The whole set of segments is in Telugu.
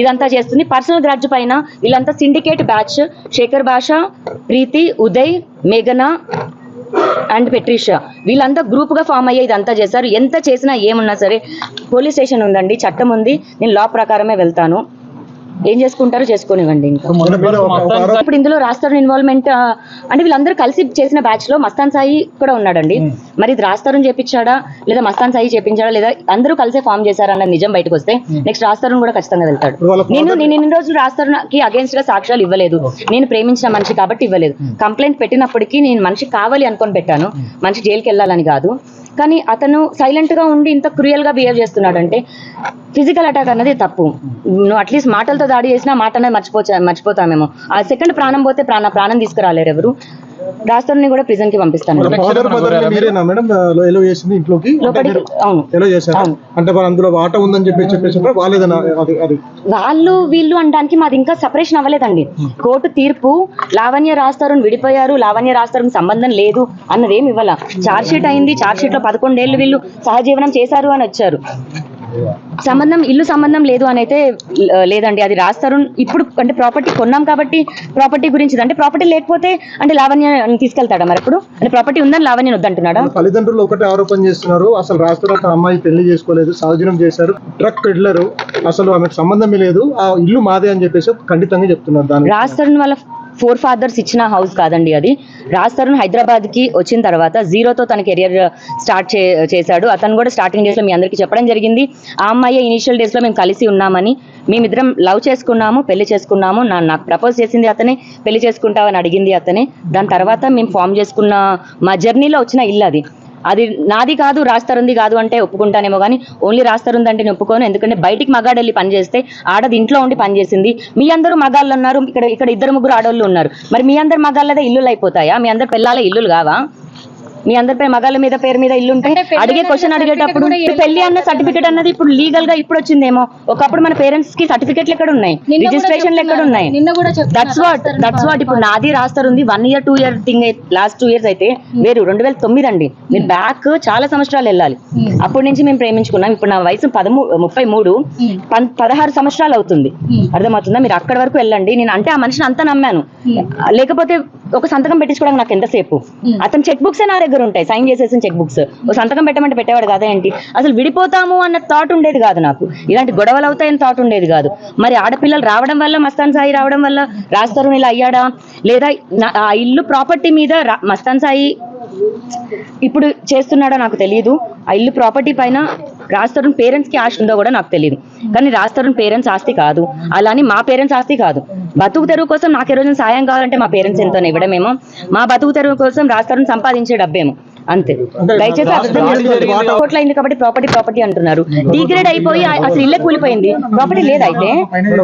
ఇదంతా చేస్తుంది. పర్సనల్ గ్రాడ్జ్ పైన వీళ్ళంతా సిండికేట్ బ్యాచ్ శేఖర్ భాష ప్రీతి ఉదయ్ మేఘన అండ్ పెట్రిషా. వీళ్ళంతా గ్రూప్గా ఫామ్ అయ్యే ఇదంతా చేశారు. ఎంత చేసినా ఏమున్నా సరే పోలీస్ స్టేషన్ ఉందండి చట్టం ఉంది. నేను లా ప్రకారమే వెళ్తాను. ఏం చేసుకుంటారో చేసుకోనివ్వండి ఇంకా. ఇప్పుడు ఇందులో రాస్తారు ఇన్వాల్వ్మెంట్ అంటే వీళ్ళందరూ కలిసి చేసిన బ్యాచ్లో మస్తాన్ సాయి కూడా ఉన్నాడండి. మరి ఇది రాస్తారని చేపించాడా? లేదా మస్తాన్ సాయి చేపించాడా? లేదా అందరూ కలిసే ఫామ్ చేశారన్న నిజం బయటకు వస్తే నెక్స్ట్ రాస్తారని కూడా ఖచ్చితంగా వెళ్తాడు. నేను నేను ఇన్ని రోజులు రాస్తారుకి అగేన్స్ట్గా సాక్ష్యాలు ఇవ్వలేదు. నేను ప్రేమించిన మనిషి కాబట్టి ఇవ్వలేదు. కంప్లైంట్ పెట్టినప్పటికీ నేను మనిషి కావాలి అనుకొని పెట్టాను. మనిషి జైలుకి వెళ్ళాలని కాదు. కానీ అతను సైలెంట్గా ఉండి ఇంత క్రూయల్గా బిహేవ్ చేస్తున్నాడు అంటే ఫిజికల్ అటాక్ అన్నది తప్పు. నువ్వు అట్లీస్ట్ మాటలతో దాడి చేసినా మాట అనేది మర్చిపోచా మర్చిపోతామేమో. ఆ సెకండ్ ప్రాణం పోతే ప్రాణ ప్రాణం తీసుకురాలేరు ఎవరు? రాస్తారని కూడా ప్రిజన్కి పంపిస్తాను వాళ్ళ వాళ్ళు అనడానికి మాది ఇంకా సపరేషన్ అవ్వలేదండి. కోర్టు తీర్పు లావణ్య రాస్తారు విడిపోయారు లావణ్య రాస్తారు సంబంధం లేదు అన్నది ఏమి ఇవ్వాల. చార్జ్ షీట్ అయింది చార్జ్ షీట్లో పదకొండేళ్ళు వీళ్ళు సహజీవనం చేశారు అని వచ్చారు. సంబంధం ఇల్లు సంబంధం లేదు అని అయితే లేదండి. అది రాస్తారు ఇప్పుడు అంటే ప్రాపర్టీ కొన్నాం కాబట్టి ప్రాపర్టీ గురించి అంటే ప్రాపర్టీ లేకపోతే అంటే లావణ్య తీసుకెళ్తాడా మరి ఇప్పుడు? అంటే ప్రాపర్టీ ఉందని లావణ్య వద్దంటున్నాడా? తల్లిదండ్రులు ఒకటే ఆరోపణ చేస్తున్నారు. అసలు రాష్ట్ర అమ్మాయి పెళ్ళి చేసుకోలేదు సహజనం చేశారు ట్రక్ పెడ్లరు. అసలు ఆమెకు సంబంధమే లేదు. ఆ ఇల్లు మాదే అని చెప్పేసి ఖండితంగా చెప్తున్నారు దాని రాజ్ తరుణ్ వాళ్ళ ఫోర్ ఫాదర్స్ ఇచ్చిన హౌస్ కాదండి అది. రాజ్ తరుణ్ హైదరాబాద్కి వచ్చిన తర్వాత జీరోతో తన కెరియర్ స్టార్ట్ చే చేశాడు. అతను కూడా స్టార్టింగ్ డేస్లో మీ అందరికీ చెప్పడం జరిగింది. ఆ అమ్మాయి ఇనిషియల్ డేస్లో మేము కలిసి ఉన్నామని మేమిద్దరం లవ్ చేసుకున్నాము పెళ్ళి చేసుకున్నాము. నా నాకు ప్రపోజ్ చేసింది అతనే పెళ్ళి చేసుకుంటావని అడిగింది అతనే. దాని తర్వాత మేము ఫామ్ చేసుకున్న మా జర్నీలో వచ్చిన ఇల్లు అది. అది నాది కాదు రాస్తారుంది కాదు అంటే ఒప్పుకుంటానేమో కానీ ఓన్లీ రాస్తారుంది అంటే నేను ఒప్పుకోను. ఎందుకంటే బయటికి మగాడు వెళ్ళి పని చేస్తే ఆడది ఇంట్లో ఉండి పని చేసింది. మీ అందరూ మగాళ్ళు ఉన్నారు ఇక్కడ ఇక్కడ ఇద్దరు ముగ్గురు ఆడవాళ్ళు ఉన్నారు. మరి మీ అందరు మగాళ్ళదే ఇల్లులు అయిపోతాయా మీ అందరు పిల్లల ఇల్లులు కావా? మీ అందరి పేరు మగాళ్ళ మీద పేరు మీద ఇల్లు ఉంటే అడిగే క్వశ్చన్ అడిగేటప్పుడు పెళ్ళి అన్న సర్టిఫికేట్ అన్నది ఇప్పుడు లీగల్గా ఇప్పుడు వచ్చిందేమో. ఒకప్పుడు మన పేరెంట్స్కి సర్టిఫికెట్లు ఎక్కడ ఉన్నాయి రిజిస్ట్రేషన్లు ఎక్కడ ఉన్నాయి దట్స్ వాట్ దట్స్ వాట్ ఇప్పుడు నాది రాస్తారు ఉంది. One year two year thing last two years అయితే వేరు. రెండు వేల తొమ్మిది అండి. మీరు బ్యాక్ చాలా సంవత్సరాలు వెళ్ళాలి. అప్పటి నుంచి మేము ప్రేమించుకున్నాం. ఇప్పుడు నా వయసు పదమూ ముప్పై మూడు. పదహారు సంవత్సరాలు అవుతుంది. అర్థమవుతుందా? మీరు అక్కడి వరకు వెళ్ళండి. నేను అంటే ఆ మనిషిని అంతా నమ్మాను. లేకపోతే ఒక సంతకం పెట్టించుకోవడానికి నాకు ఎంతసేపు అతను చెక్ బుక్స్ నా దగ్గర ఉంటాయి. సైన్ చేసేసిన చెక్ బుక్స్ ఒక సంతకం పెట్టమంటే పెట్టేవాడు కదా ఏంటి? అసలు విడిపోతాము అన్న థాట్ ఉండేది కాదు నాకు. ఇలాంటి గొడవలు అవుతాయని థాట్ ఉండేది కాదు. మరి ఆడపిల్లలు రావడం వల్ల మస్తాన్ సాయి రావడం వల్ల రాస్తారు ఇలా అయ్యాడా? లేదా ఆ ఇల్లు ప్రాపర్టీ మీద రా- మస్తాన్ సాయి ఇప్పుడు చేస్తున్నాడో నాకు తెలియదు ఆ ఇల్లు ప్రాపర్టీ పైన రాస్తరుణ్ పేరెంట్స్కి ఆశ ఉందో కూడా నాకు తెలియదు కానీ రాస్తరుణ్ పేరెంట్స్ ఆస్తి కాదు. అలాని మా పేరెంట్స్ ఆస్తి కాదు. బతుకు తెరువు కోసం నాకు ఈ రోజున సాయం కావాలంటే మా పేరెంట్స్ ఎంతో ఇవ్వడమేమో. మా బతుకు తెరువు కోసం రాస్తరుణ్ సంపాదించే డబ్బేమో. అంతే. దయచేసి అర్థం చేసుకోండి. కోట్ల అయింది కాబట్టి ప్రాపర్టీ ప్రాపర్టీ అంటున్నారు. డిగ్రేడ్ అయిపోయి అసలు ఇల్లే కూలిపోయింది. ప్రాపర్టీ లేదైతే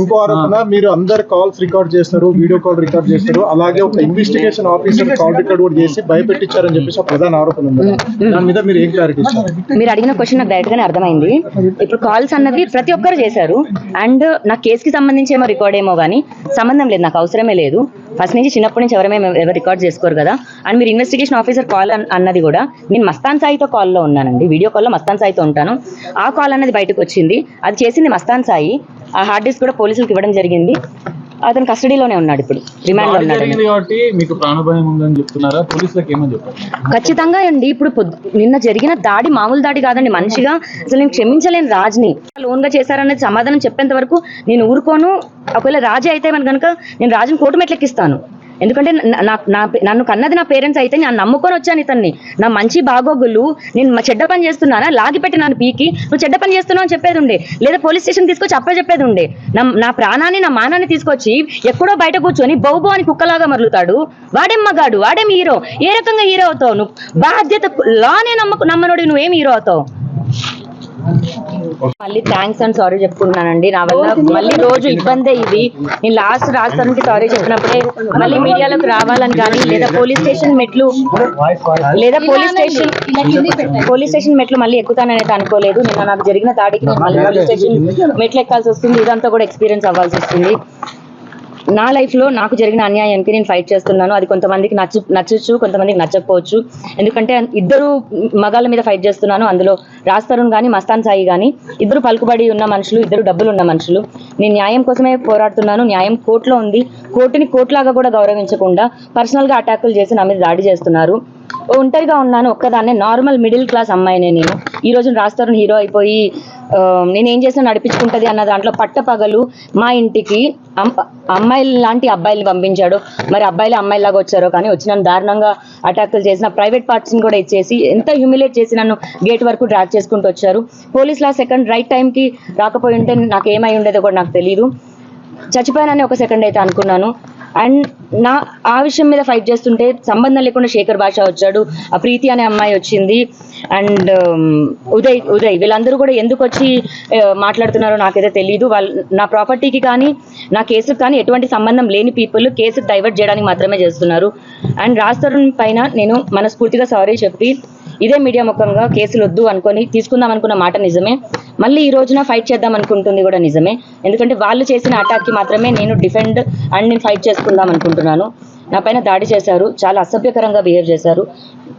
ఇంకో ఆరోపణ మీరు అందరు కాల్స్ రికార్డ్ చేస్తారు వీడియో కాల్ రికార్డ్ చేస్తారు. అలాగే ఒక ఇన్వెస్టిగేషన్ ఆఫీసర్ కాల్ రికార్డ్ కూడా చేసి భయపెట్టించారని చెప్పేసి ప్రధాన ఆరోపణ ఉంది. దాని మీద మీరు ఏం క్లారిటీ మీరు అడిగిన క్వశ్చన్ నాకు డైరెక్ట్ గానే అర్థమైంది. ఇప్పుడు కాల్స్ అన్నవి ప్రతి ఒక్కరు చేశారు. అండ్ నా కేసుకి సంబంధించి ఏమో రికార్డ్ ఏమో కానీ సంబంధం లేదు. నాకు అవసరమే లేదు. ఫస్ట్ నుంచి చిన్నప్పటి నుంచి ఎవరేమో ఎవరు రికార్డ్ చేసుకోరు కదా. అండ్ మీరు ఇన్వెస్టిగేషన్ ఆఫీసర్ కాల్ అన్నది కూడా నేను మస్తాన్ సాయితో కాల్లో ఉన్నానండి. వీడియో కాల్లో మస్తాన్ సాయితో ఉంటాను. ఆ కాల్ అన్నది బయటకు వచ్చింది. అది చేసింది మస్తాన్ సాయి. ఆ హార్డ్ డిస్క్ కూడా పోలీసులకు ఇవ్వడం జరిగింది. అతను కస్టడీలోనే ఉన్నాడు ఇప్పుడు. రిమాండ్లో ఉన్నాడు. జరిగింది కాబట్టి మీకు ప్రాణభయం ఉందని చెప్తున్నారా? పోలీసులకు ఏమని చెప్పారు ఖచ్చితంగా అండి. ఇప్పుడు నిన్న జరిగిన దాడి మామూలు దాడి కాదండి. మనిషిగా అసలు నేను క్షమించలేను రాజ్ని. లోన్గా చేశారనేది సమాధానం చెప్పేంత వరకు నేను ఊరుకోను. ఒకవేళ రాజే అయితే మన కనుక నేను రాజుని కోర్టు మెట్లెక్కిస్తాను. ఎందుకంటే నా- నా నన్ను కన్నది నా పేరెంట్స్ అయితే నేను నమ్ముకొని వచ్చాను ఇతన్ని. నా మంచి బాగోగులు నేను చెడ్డ పని చేస్తున్నానా? లాగిపెట్టి నన్ను పీకి. నువ్వు చెడ్డ పని చేస్తున్నావు అని చెప్పేది ఉండే. లేదా పోలీస్ స్టేషన్ తీసుకొచ్చి అప్ప చెప్పేది ఉండే. నా నా ప్రాణాన్ని నా మానాన్ని తీసుకొచ్చి ఎక్కడో బయట కూర్చొని బౌబో అని కుక్కలాగా మరలుతాడు వాడేం మగాడు వాడేం హీరో? ఏ రకంగా హీరో అవుతావు నువ్వు? బాధ్యత లానే నమ్మకు నమ్మనోడి నువ్వేం హీరో అవుతావు? మళ్ళీ థ్యాంక్స్ అండ్ సారీ చెప్పుకుంటున్నానండి. నా వల్ల మళ్ళీ రోజు ఇబ్బందే ఇది. నేను లాస్ట్ రాస్తానికి సారీ చెప్పినప్పుడే మళ్ళీ మీడియాలోకి రావాలని కానీ లేదా పోలీస్ స్టేషన్ మెట్లు లేదా పోలీస్ స్టేషన్ పోలీస్ స్టేషన్ మెట్లు మళ్ళీ ఎక్కుతానని అయితే అనుకోలేదు. నిన్న నాకు జరిగిన దాడికి మళ్ళీ పోలీస్ స్టేషన్ మెట్లు ఎక్కాల్సి వస్తుంది. ఇదంతా కూడా ఎక్స్పీరియన్స్ అవ్వాల్సి వస్తుంది. నా లైఫ్లో నాకు జరిగిన అన్యాయానికి నేను ఫైట్ చేస్తున్నాను. అది కొంతమందికి నచ్చు నచ్చచ్చు కొంతమందికి నచ్చకపోవచ్చు. ఎందుకంటే ఇద్దరు మగాళ్ళ మీద ఫైట్ చేస్తున్నాను. అందులో రాస్తరుణ్ కానీ మస్తాన్ సాయి కానీ ఇద్దరు పలుకుబడి ఉన్న మనుషులు ఇద్దరు డబ్బులు ఉన్న మనుషులు. నేను న్యాయం కోసమే పోరాడుతున్నాను. న్యాయం కోర్టులో ఉంది. కోర్టుని కోర్టులాగా కూడా గౌరవించకుండా పర్సనల్గా అటాకులు చేసి నా మీద దాడి చేస్తున్నారు. ఒంటరిగా ఉన్నాను. ఒక్కదాన్నే నార్మల్ మిడిల్ క్లాస్ అమ్మాయినే నేను. ఈ రోజు రాస్తారు హీరో అయిపోయి నేను ఏం చేసినా నడిపించుకుంటది అన్న దాంట్లో పట్టపగలు మా ఇంటికి అమ్- అమ్మాయిలు లాంటి అబ్బాయిలు పంపించాడు. మరి అబ్బాయిలు అమ్మాయిలాగా వచ్చారో కానీ వచ్చి నన్ను దారుణంగా అటాకులు చేసిన ప్రైవేట్ పార్ట్స్ని కూడా ఇచ్చేసి ఎంత హ్యూమిలేట్ చేసి నన్ను గేట్ వరకు డ్రాక్ చేసుకుంటూ వచ్చారు. పోలీసులు లా సెకండ్ రైట్ టైంకి రాకపోయి ఉంటే నాకు ఏమై ఉండేదో కూడా నాకు తెలియదు చచ్చిపోయానని ఒక సెకండ్ అయితే అనుకున్నాను. అండ్ నా ఆ విషయం మీద ఫైట్ చేస్తుంటే సంబంధం లేకుండా శేఖర్ భాష వచ్చాడు ఆ ప్రీతి అనే అమ్మాయి వచ్చింది. అండ్ ఉదయ్ ఉదయ్ వీళ్ళందరూ కూడా ఎందుకు వచ్చి మాట్లాడుతున్నారో నాకైతే తెలియదు వాళ్ళు నా ప్రాపర్టీకి కానీ నా కేసుకు కానీ ఎటువంటి సంబంధం లేని పీపుల్ కేసుకు డైవర్ట్ చేయడానికి మాత్రమే చేస్తున్నారు. అండ్ రాజ్ పైన నేను మనస్ఫూర్తిగా సారీ చెప్పి ఇదే మీడియా ముఖంగా కేసులు వద్దు అనుకొని తీసుకుందాం అనుకున్న మాట నిజమే. మళ్ళీ ఈ రోజున ఫైట్ చేద్దాం అనుకుంటుంది కూడా నిజమే. ఎందుకంటే వాళ్ళు చేసిన అటాక్కి మాత్రమే నేను డిఫెండ్ అండ్ నేను ఫైట్ చేసుకుందాం అనుకుంటున్నాను. నా పైన దాడి చేశారు. చాలా అసభ్యకరంగా బిహేవ్ చేశారు.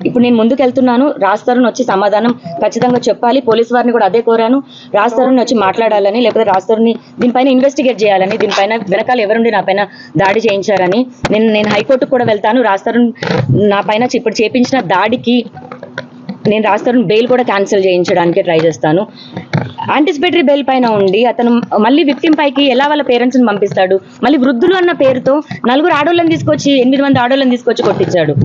ఇప్పుడు నేను ముందుకు వెళ్తున్నాను రాస్తారుని వచ్చి సమాధానం ఖచ్చితంగా చెప్పాలి. పోలీస్ వారిని కూడా అదే కోరాను. రాస్తారుని వచ్చి మాట్లాడాలని లేకపోతే రాస్తారుని దీనిపైన ఇన్వెస్టిగేట్ చేయాలని దీనిపైన వెనకాల ఎవరుండి నా పైన దాడి చేయించారని. నేను నేను హైకోర్టుకు కూడా వెళ్తాను. రాస్తారుని నా పైన ఇప్పుడు చేపించిన దాడికి నేను రాస్తాను బెయిల్ కూడా క్యాన్సిల్ చేయించడానికి ట్రై చేస్తాను. యాంటిసిపేటరీ బెయిల్ పైన ఉండి అతను మళ్ళీ విక్టిమ్ పైకి ఎలా వాళ్ళ పేరెంట్స్ని పంపిస్తాడు? మళ్ళీ వృద్ధులు అన్న పేరుతో నలుగురు ఆడోళ్ళని తీసుకొచ్చి ఎనిమిది మంది ఆడోళ్ళని తీసుకొచ్చి కొట్టించాడు.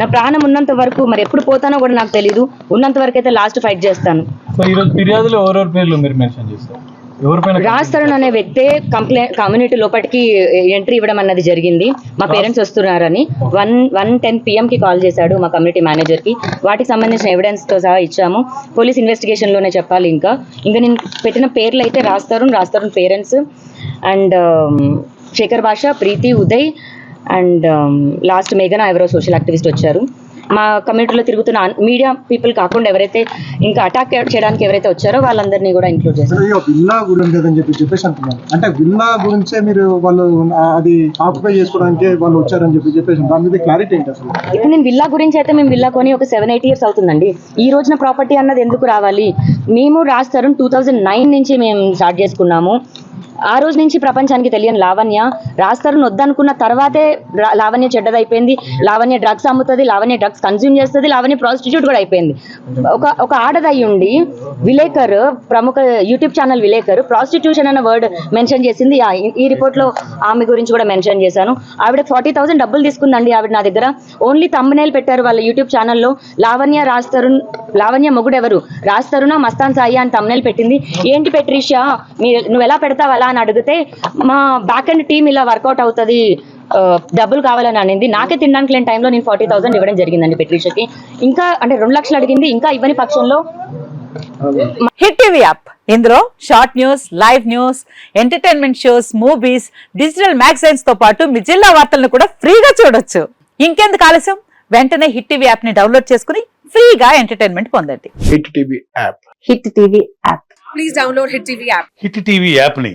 నా ప్రాణం ఉన్నంత వరకు మరి ఎప్పుడు పోతానో కూడా నాకు తెలియదు ఉన్నంత వరకు అయితే లాస్ట్ ఫైట్ చేస్తాను. సో ఫిర్యాదులో ఎవరెవరి పేర్లు మీరు మెన్షన్ చేస్తారు? రాజ్ తరుణ్ అనే వ్యక్తే కంప్లైంట్ కమ్యూనిటీ లోపలికి ఎంట్రీ ఇవ్వడం అన్నది జరిగింది. మా పేరెంట్స్ వస్తున్నారని. వన్ వన్ టెన్కి కాల్ చేశాడు మా కమ్యూనిటీ మేనేజర్కి. వాటికి సంబంధించిన ఎవిడెన్స్తో సహా ఇచ్చాము. పోలీస్ ఇన్వెస్టిగేషన్లోనే చెప్పాలి ఇంకా. ఇంకా నేను పెట్టిన పేర్లు అయితే Raj Tarun Raj Tarun parents and Shekhar Basha Preethi Uday and last మేఘన ఎవరో సోషల్ యాక్టివిస్ట్ వచ్చారు. మా కమ్యూనిటీలో తిరుగుతున్న మీడియా పీపుల్ కాకుండా ఎవరైతే ఇంకా అటాక్ చేయడానికి ఎవరైతే వచ్చారో వాళ్ళందరినీ కూడా ఇంక్లూడ్ ఇక విల్లా ఉండేదని చెప్పి చెప్పేసి అంటున్నారు. అంటే విల్లా గురించే మీరు వాళ్ళు అది ఆక్యుపై చేసుకోవడానికి వాళ్ళు వచ్చారని చెప్పి చెప్పేసి దాని మీద క్లారిటీ ఏంటి అసలు? ఇప్పుడు నేను విల్లా గురించి అయితే మేము విల్లా కొని ఒక సెవెన్ ఎయిట్ ఇయర్స్ అవుతుందండి. ఈ రోజున ప్రాపర్టీ అన్నది ఎందుకు రావాలి? మేము రాస్తారు టూ థౌజండ్ నైన్ నుంచి మేము స్టార్ట్ చేసుకున్నాము. ఆ రోజు నుంచి ప్రపంచానికి తెలియని లావణ్య. రాస్తారు వద్దనుకున్న తర్వాతే లావణ్య చెడ్డదైపోయింది. లావణ్య డ్రగ్స్ అమ్ముతుంది లావణ్య డ్రగ్స్ కన్జ్యూమ్ చేస్తుంది లావణ్య ప్రాస్టిట్యూట్ కూడా అయిపోయింది. ఒక ఒక ఆడదై ఉండి విలేకర్ ప్రముఖ యూట్యూబ్ ఛానల్ విలేకర్ ప్రాస్టిట్యూషన్ అన్న వర్డ్ మెన్షన్ చేసింది. ఈ- రిపోర్ట్లో ఆమె గురించి కూడా మెన్షన్ చేశాను. ఆవిడ ఫార్టీ థౌసండ్ డబ్బులు తీసుకుందండి ఆవిడ నా దగ్గర. ఓన్లీ తమ్మునేలు పెట్టారు వాళ్ళ యూట్యూబ్ ఛానల్లో లావణ్య రాస్తరుణ్ లావణ్య మొగుడు ఎవరు రాస్తరుణ మస్తాన్ సాయి అని తమ్మునేలు పెట్టింది. ఏంటి పెట్రిషా? మీరు నువ్వు ఎలా పెడతావు అలా అని అడిగితే మా బ్యాక్ అండ్ టీం ఇలా వర్కౌట్ అవుతుంది డబ్బులు కావాలని అనింది. నాకే తినడానికి లేని టైంలో నేను ఫార్టీ థౌసండ్ ఇవ్వడం జరిగిందండి పెట్రిషకి. ఇంకా అంటే రెండు లక్షలు అడిగింది ఇంకా ఇవ్వని పక్షంలో హిట్ టీవీ యాప్. ఇందులో short news live news entertainment shows movies digital మ్యాగజైన్స్తో పాటు మీ జిల్లా వార్తలను కూడా ఫ్రీగా చూడొచ్చు. ఇంకెందుకు ఆలస్యం? వెంటనే హిట్ టీవీ యాప్ని డౌన్లోడ్ చేసుకుని ఫ్రీగా ఎంటర్టైన్మెంట్ పొందండి. Hit TV app. Hit TV app hit TV యాప్ని